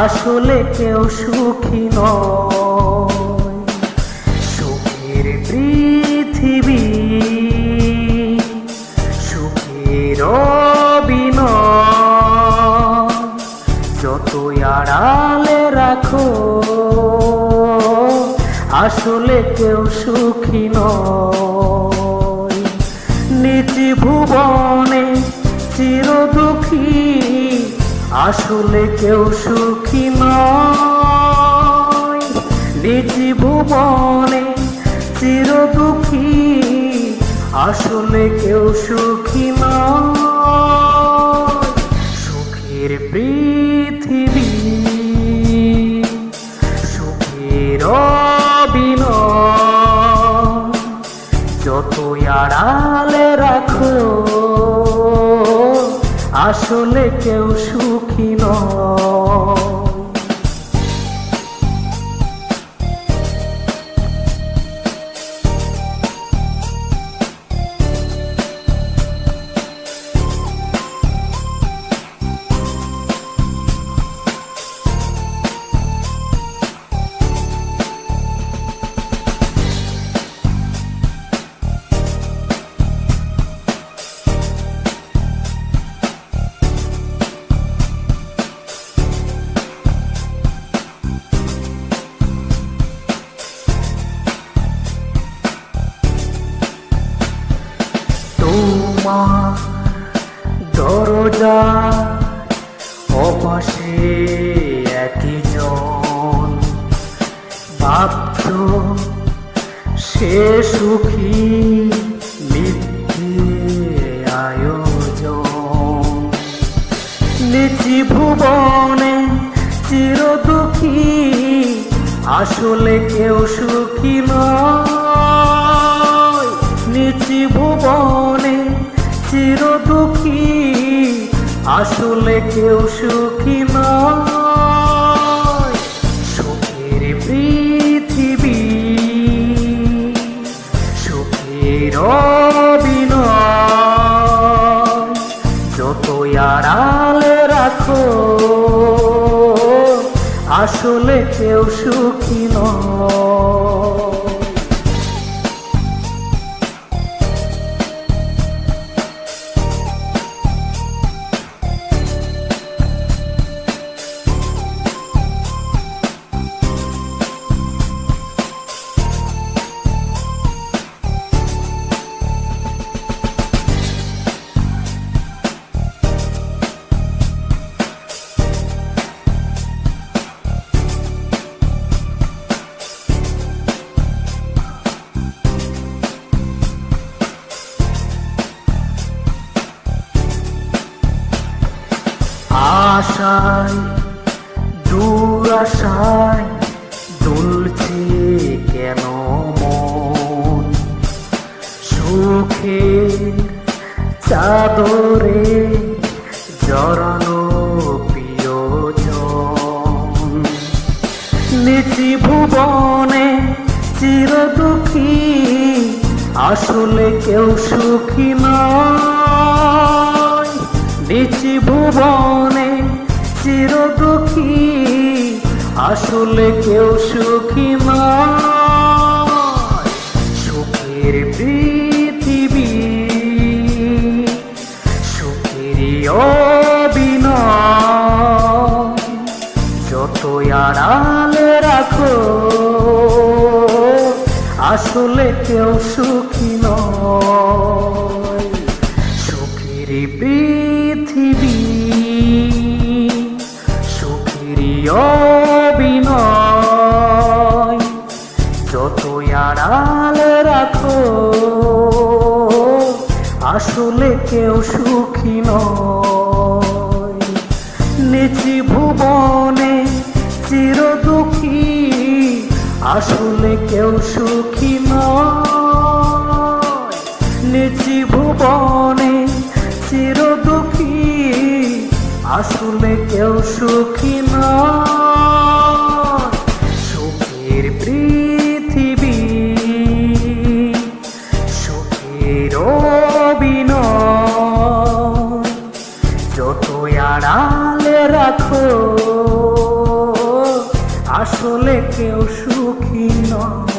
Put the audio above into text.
আসলে কেউ সুখী নয়। সুখের পৃথিবী, সুখের বিনয় যতই আড়ালে রাখো, আসলে কেউ সুখী নয়। নিজ ভুবনে চির দুঃখী আসলে কেউ সুখী নয়। নিজ ভুবনে চির দুঃখী। আসলে কেউ সুখী নয়। সুখের পৃথিবী, সুখের বিনয় যতই আড়ালে রাখো আসলে কেউ সুখী নয়। তোমার দরজা অপাশে একই জন। ভাবছ সে সুখী মিথ্যে আয়োজন। নিচি ভুবনে চির দুঃখী, আসলে কেউ সুখী নয়। নিচি ভুবনে চির দুঃখী আসলে কেউ সুখী নয়। সুখের পৃথিবী, সুখের যতই আড়ালে রাখো, আসলে কেউ সুখী নয়। আশায় দুরাশায় দুলছে কেন মন? সুখে চাদরে জড়ানো প্রিয়জন। নিচি ভুবনে চির দুঃখী, আসলে কেউ সুখী নয়। নিচি ভুবনে চির দুঃখী, আসলে কেউ সুখী নয়। সুখের পৃথিবী, সুখেরই অবিনয় যতই আড়ালে রাখো, আসলে কেউ সুখী নয়। সুখের পৃথিবী যতই আড়ালে রাখো, আসলে কেউ সুখী নয়। নিচি ভুবনে চির দুঃখী, আসলে কেউ সুখী নয়। নিচি ভুবনে চির দুঃখী, আসলে কেউ সুখী সুখের পৃথিবী সুখের বিন যত আড়ালে রাখো আসলে কেউ সুখী নয়।